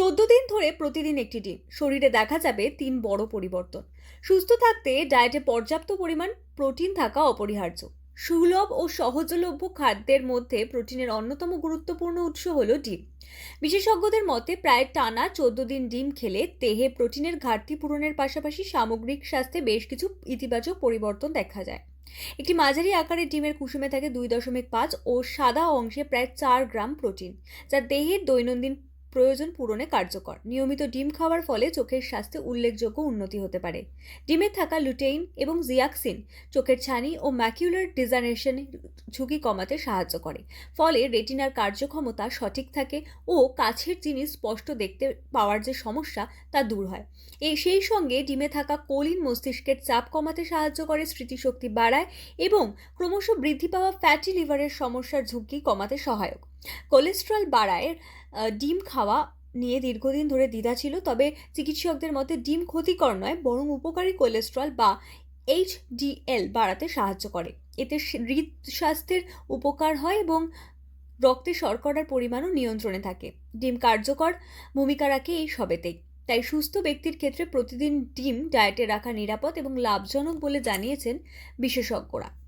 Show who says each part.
Speaker 1: চোদ্দ দিন ধরে প্রতিদিন একটি ডিম। শরীরে দেখা যাবে তিন বড় পরিবর্তন। সুস্থ থাকতে ডায়েটে পর্যাপ্ত পরিমাণ প্রোটিন থাকা অপরিহার্য। সুলভ ও সহজলভ্য খাদ্যের মধ্যে প্রোটিনের অন্যতম গুরুত্বপূর্ণ উৎস হলো ডিম। বিশেষজ্ঞদের মতে প্রায় টানা চোদ্দ দিন ডিম খেলে দেহে প্রোটিনের ঘাটতি পূরণের পাশাপাশি সামগ্রিক স্বাস্থ্যে বেশ কিছু ইতিবাচক পরিবর্তন দেখা যায়। একটি মাঝারি আকারের ডিমের কুসুমে থাকে দুই দশমিক পাঁচ ও সাদা অংশে প্রায় চার গ্রাম প্রোটিন, যা দেহের দৈনন্দিন প্রয়োজন পূরণে কার্যকর। নিয়মিত ডিম খাওয়ার ফলে চোখের স্বাস্থ্যে উল্লেখযোগ্য উন্নতি হতে পারে। ডিমে থাকা লুটেইন এবং জিয়াক্সিন চোখের ছানি ও ম্যাকিউলার ডিজাইনেশন ঝুঁকি কমাতে সাহায্য করে। ফলে রেটিনার কার্যক্ষমতা সঠিক থাকে ও কাছের জিনিস স্পষ্ট দেখতে পাওয়ার যে সমস্যা, তা দূর হয়। এই সেই সঙ্গে ডিমে থাকা কোলিন মস্তিষ্কের চাপ কমাতে সাহায্য করে, স্মৃতিশক্তি বাড়ায় এবং ক্রমশ বৃদ্ধি পাওয়া ফ্যাটি লিভারের সমস্যার ঝুঁকি কমাতে সহায়ক। কোলেস্ট্রল বাড়ায় ডিম খাওয়া নিয়ে দীর্ঘদিন ধরে দ্বিধা ছিল, তবে চিকিৎসকদের মতে ডিম ক্ষতিকর নয়, বরং উপকারী কোলেস্ট্রল বা এইচডিএল বাড়াতে সাহায্য করে। এতে স- হৃদ স্বাস্থ্যের উপকার হয় এবং রক্তে শর্করার পরিমাণও নিয়ন্ত্রণে থাকে। ডিম কার্যকর ভূমিকা রাখে এই সবেতেই। তাই সুস্থ ব্যক্তির ক্ষেত্রে প্রতিদিন ডিম ডায়েটে রাখা নিরাপদ এবং লাভজনক বলে জানিয়েছেন বিশেষজ্ঞরা।